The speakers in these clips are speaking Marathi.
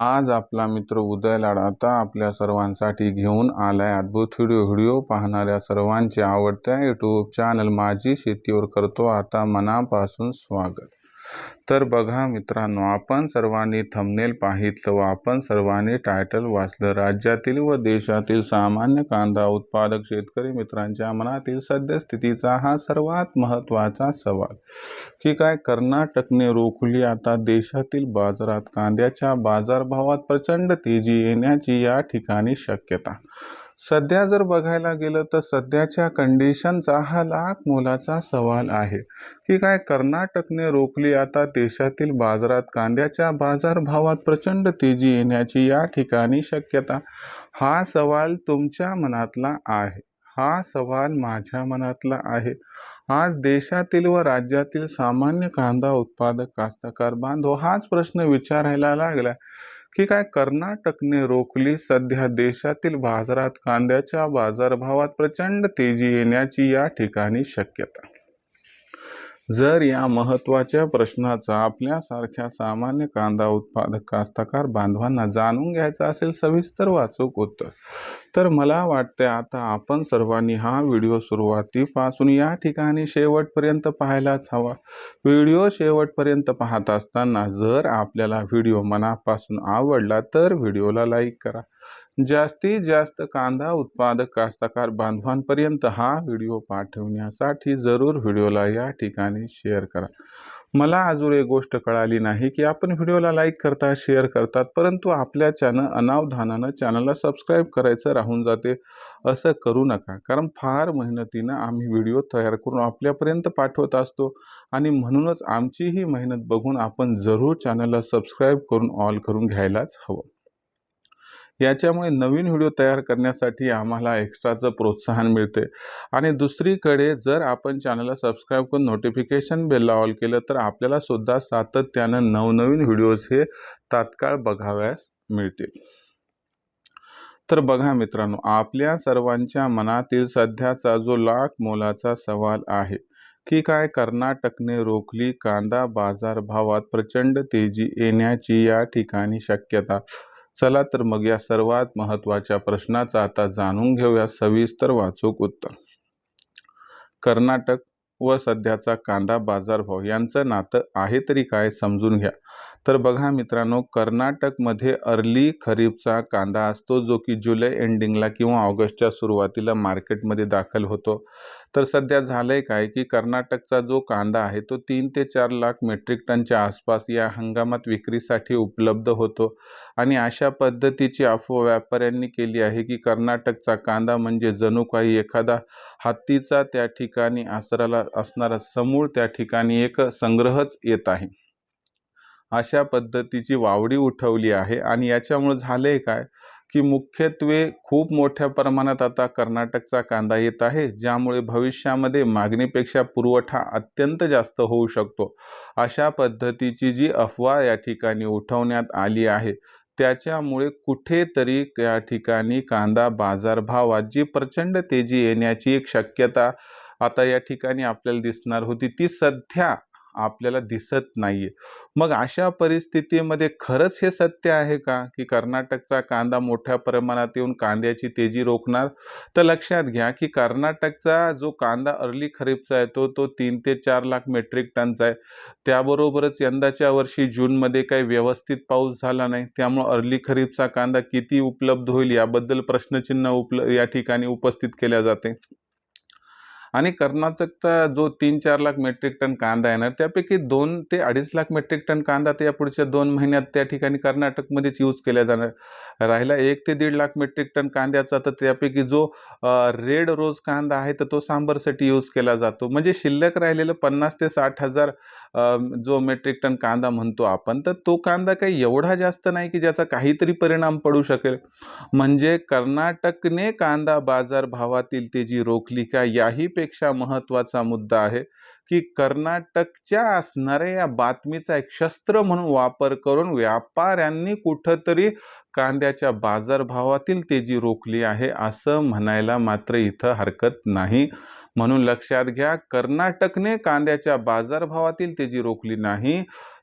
आज आपला मित्र उदय लाड आता आपल्या सर्वांसाठी घेऊन आलाय अद्भुत व्हिडिओ व्हिडिओ पाहणाऱ्या सर्वांचे आवडत्या यूट्यूब चॅनल माझी शेतीवर करतो. आता मनापासून स्वागत. तर बघा मित्रांनो आपण सर्वांनी थंबनेल पाहितलं व आपण सर्वांनी टायटल वाचलं. राज्यातील व देशातील सामान्य कांदा उत्पादक शेतकरी मित्रांच्या मनातील सद्यस्थितीचा हा सर्वात महत्त्वाचा सवाल. की काय कर्नाटकने रोखली आता देशातील बाजारात कांद्याच्या बाजारभावात प्रचंड तेजी येण्याची या ठिकाणी शक्यता. सध्या जर बघायला गेलं तर सध्याच्या कंडिशनचा हा लाख मोलाचा सवाल आहे. की काय कर्नाटकने रोखली आता देशातील बाजारात कांद्याच्या बाजारभावात प्रचंड तेजी येण्याची या ठिकाणी शक्यता? हा सवाल तुमच्या मनातला आहे. हा सवाल माझ्या मनातला आहे. आज देशातील व राज्यातील सामान्य कांदा उत्पादक कास्तकार बांधव हाच प्रश्न विचारायला लागला. की काय कर्नाटकने रोखली सध्या देशातील बाजारात कांद्याच्या बाजारभावात प्रचंड तेजी येण्याची या ठिकाणी शक्यता. जर या महत्त्वाच्या प्रश्नाचा आपल्यासारख्या सामान्य कांदा उत्पादक कास्तकार बांधवांना जाणून घ्यायचा असेल सविस्तर वाचूक उत्तर तर मला वाटते आता आपण सर्वांनी हा व्हिडिओ सुरुवातीपासून या ठिकाणी शेवटपर्यंत पाहायलाच हवा. व्हिडिओ शेवटपर्यंत पाहत असताना जर आपल्याला व्हिडिओ मनापासून आवडला तर व्हिडिओला लाईक करा. जास्तीत जास्त कांदा उत्पादक कास्तकार बांधवांपर्यंत हा व्हिडिओ पाठवण्यासाठी जरूर व्हिडिओला या ठिकाणी शेअर करा. मला अजून एक गोष्ट कळाली नाही की आपण व्हिडिओला लाईक करता शेअर करतात परंतु आपल्या चॅनल अनावधानानं चॅनलला सबस्क्राईब करायचं राहून जाते असं करू नका. कारण फार मेहनतीनं आम्ही व्हिडिओ तयार करून आपल्यापर्यंत पाठवत असतो आणि म्हणूनच आमची ही मेहनत बघून आपण जरूर चॅनलला सबस्क्राईब करून ऑल करून घ्यायलाच हवं. याच्यामुळे नवीन व्हिडिओ तयार करण्यासाठी आम्हाला एक्स्ट्राचं प्रोत्साहन मिळते. आणि दुसरीकडे जर आपण चॅनलला सबस्क्राईब करून नोटिफिकेशन बेलला ऑल केलं तर आपल्याला सुद्धा सातत्यानं नवनवीन व्हिडिओज हे तात्काळ बघाव्यास मिळतील. तर बघा मित्रांनो आपल्या सर्वांच्या मनातील सध्याचा जो लाख मोलाचा सवाल आहे की काय कर्नाटकने रोखली कांदा बाजार भावात प्रचंड तेजी येण्याची या ठिकाणी शक्यता? चला तर मग या सर्वात महत्त्वाच्या प्रश्नाचा आता जाणून घेऊया सविस्तर वाचूक उत्तर. कर्नाटक व सध्याचा कांदा बाजारभाव यांचं नातं आहे तरी काय समजून घ्या. तर बघा मित्रांनो कर्नाटकमध्ये अर्ली खरीपचा कांदा असतो जो की जुलै एंडिंगला किंवा ऑगस्टच्या सुरुवातीला मार्केटमध्ये दाखल होतो. तर सध्या झालं आहे काय की कर्नाटकचा जो कांदा आहे तो तीन ते चार लाख मेट्रिक टनच्या आसपास या हंगामात विक्रीसाठी उपलब्ध होतो. आणि अशा पद्धतीची अफवा व्यापाऱ्यांनी केली आहे की कर्नाटकचा कांदा म्हणजे जणू काही एखादा हत्तीचा त्या ठिकाणी आसराला असणारा समूळ त्या ठिकाणी एक संग्रहच येत आहे. अशा पद्धतीची वावडी उठवली आहे. आणि याच्यामुळे आहे काय? की मुख्यत्वे खूप मोठ्या प्रमाणात आता कर्नाटकचा कांदा येत आहे ज्यामुळे भविष्यामध्ये मागणीपेक्षा पुरवठा अत्यंत जास्त होऊ शकतो. अशा पद्धतीची जी अफवा या ठिकाणी उठवण्यात आली आहे त्याच्यामुळे कुठेतरी या ठिकाणी कांदा बाजारभावात जी प्रचंड तेजी येण्याची एक शक्यता आता या ठिकाणी आपल्याला दिसणार होती ती सध्या आपल्याला दिसत नाहीये. मग अशा परिस्थितीमध्ये खरंच हे सत्य आहे का की कर्नाटकचा कांदा मोठ्या प्रमाणात येऊन कांद्याची तेजी रोखणार? तर लक्षात घ्या की कर्नाटकचा जो कांदा अर्ली खरीपचा येतो तो तीन ते चार लाख मेट्रिक टनचा आहे. त्याबरोबरच यंदाच्या वर्षी जूनमध्ये काही व्यवस्थित पाऊस झाला नाही. त्यामुळे अर्ली खरीपचा कांदा किती उपलब्ध होईल याबद्दल प्रश्नचिन्ह उपल या ठिकाणी उपस्थित केल्या जाते. आणि कर्नाटकचा जो तीन चार लाख मेट्रिक टन कांदा येणार त्यापैकी दोन ते अडीच लाख मेट्रिक टन कांदा तर या पुढच्या दोन महिन्यात त्या ठिकाणी कर्नाटकमध्येच यूज केला जाणार. राहिला एक ते दीड लाख मेट्रिक टन कांद्याचा तर त्यापैकी जो रेड रोज कांदा आहे तर तो सांबरसाठी यूज केला जातो. म्हणजे शिल्लक राहिलेलं पन्नास ते साठ हजार जो मेट्रिक टन कांदा म्हणतो आपण तर तो कांदा काही एवढा जास्त नाही की ज्याचा काहीतरी परिणाम पडू शकेल. म्हणजे कर्नाटकने कांदा बाजार भावातील तेजी रोखली का याहीपेक्षा महत्त्वाचा मुद्दा आहे की कर्नाटकच्या असणाऱ्या या बातमीचा एक शस्त्र म्हणून वापर करून व्यापाऱ्यांनी कुठंतरी कांद्याच्या बाजारभावातील तेजी रोखली आहे असं म्हणायला मात्र इथं हरकत नाही. म्हणून लक्षात घ्या कर्नाटकने कांद्याच्या बाजारभावातील तेजी रोखली नाही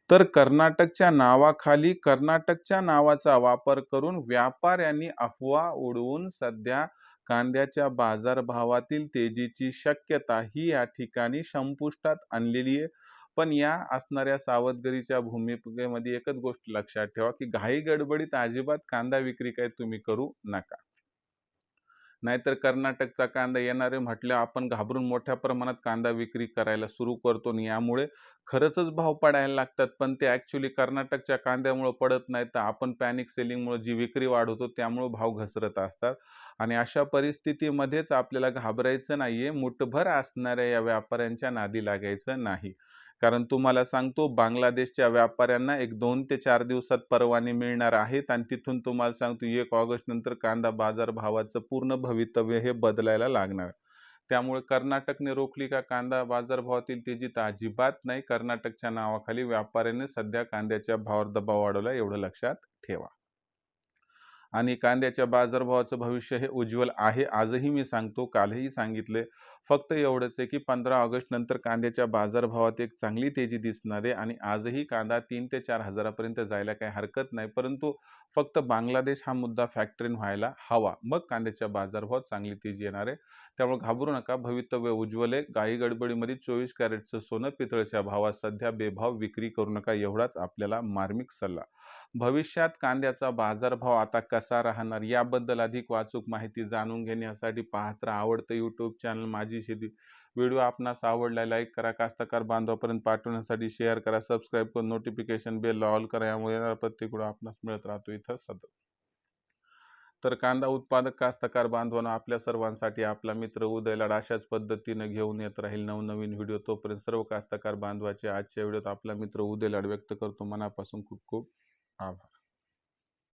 तर कर्नाटकच्या नावाखाली कर्नाटकच्या नावाचा वापर करून व्यापाऱ्यांनी अफवा उडवून सध्या कांद्याच्या बाजारभावातील तेजीची शक्यता ही या ठिकाणी संपुष्टात आणलेली आहे. पण या असणाऱ्या सावधगिरीच्या भूमिकेमध्ये एकच गोष्ट लक्षात ठेवा की घाई गडबडीत अजिबात कांदा विक्री काय तुम्ही करू नका. नाहीतर कर्नाटकचा कांदा येणारे म्हटलं आपण घाबरून मोठ्या प्रमाणात कांदा विक्री करायला सुरू करतो आणि यामुळे खरंचच भाव पडायला लागतात. पण ते ॲक्च्युली कर्नाटकच्या कांद्यामुळं पडत नाही. तर आपण पॅनिक सेलिंगमुळे जी विक्री वाढवतो त्यामुळं भाव घसरत असतात. आणि अशा परिस्थितीमध्येच आपल्याला घाबरायचं नाही आहे मुठभर असणाऱ्या या व्यापाऱ्यांच्या नादी लागायचं नाही. कारण तुम्हाला सांगतो बांगलादेशच्या व्यापाऱ्यांना एक दोन ते चार दिवसात परवाने मिळणार आहेत आणि तिथून तुम्हाला सांगतो एक ऑगस्ट नंतर कांदा बाजार भावाचं पूर्ण भवितव्य हे बदलायला लागणार. त्यामुळे कर्नाटकने रोखली का कांदा बाजारभावातील तेजीत अजिबात नाही कर्नाटकच्या नावाखाली व्यापाऱ्याने सध्या कांद्याच्या भावावर दबाव वाढवला एवढं लक्षात ठेवा. आणि कांद्याच्या बाजारभावाचं भविष्य हे उज्ज्वल आहे आजही मी सांगतो कालही सांगितले फक्त एवढंच आहे की पंधरा ऑगस्ट नंतर कांद्याच्या बाजारभावात एक चांगली तेजी दिसणार आहे आणि आजही कांदा तीन ते चार हजारापर्यंत जायला काही हरकत नाही परंतु फक्त बांगलादेश हा मुद्दा फॅक्टरीन व्हायला हवा. मग कांद्याच्या बाजारभावात चांगली तेजी येणार आहे. त्यामुळे घाबरू नका भवितव्य उज्ज्वल आहे. गाई गडबडीमध्ये चोवीस कॅरेटचं सोनं पितळच्या भावात सध्या बेभाव विक्री करू नका एवढाच आपल्याला मार्मिक सल्ला. भविष्यात कांद्याचा बाजारभाव आता कसा राहणार याबद्दल अधिक वाचूक माहिती जाणून घेण्यासाठी पाहत आवडतं यूट्यूब चॅनल माझी शेती व्हिडिओ आपणास आवडला लाईक करा कास्तकार बांधवापर्यंत पाठवण्यासाठी शेअर करा सबस्क्राईब करून नोटिफिकेशन बेल ऑल करा यामुळे प्रत्येक व्हिडिओ आपणास मिळत राहतो इथं सतत. तर कांदा उत्पादक कास्तकार बांधवांना आपल्या सर्वांसाठी आपला मित्र उदयलाड अशाच पद्धतीने घेऊन येत राहील नवनवीन व्हिडिओ. तोपर्यंत सर्व कास्तकार बांधवाचे आजच्या व्हिडिओत आपला मित्र उदयलाड व्यक्त करतो. मनापासून खूप खूप आभार.